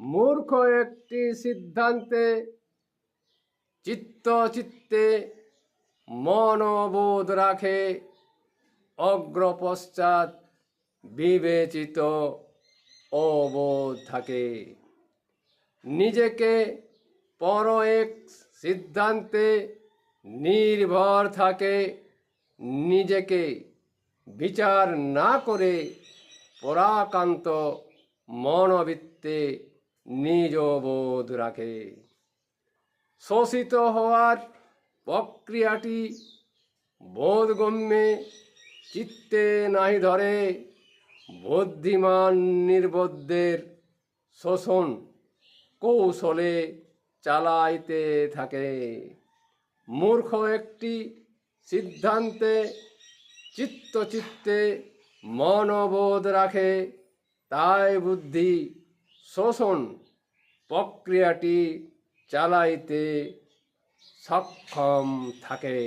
মূর্খ একটি সিদ্ধান্তে চিত্ত চিত্তে মনোবোধ রাখে, অগ্রপশ্চাৎ বিবেচিত অবোধ থাকে। নিজেকে পর এক সিদ্ধান্তে নির্ভর থাকে, নিজেকে বিচার না করে পরাকান্ত মনোবৃত্তে নিজ বোধ রাখে শোষিত হওয়ার প্রক্রিয়াটি বোধগম্যে চিত্তে নাহি ধরে বুদ্ধিমান নির্বোধদের শোষণ কৌশলে চালাইতে থাকে। মূর্খ একটি সিদ্ধান্তে চিত্তচিত্তে মনোবোধ রাখে, তাই বুদ্ধি শোষণ প্রক্রিয়াটি চালাইতে সক্ষম থাকে।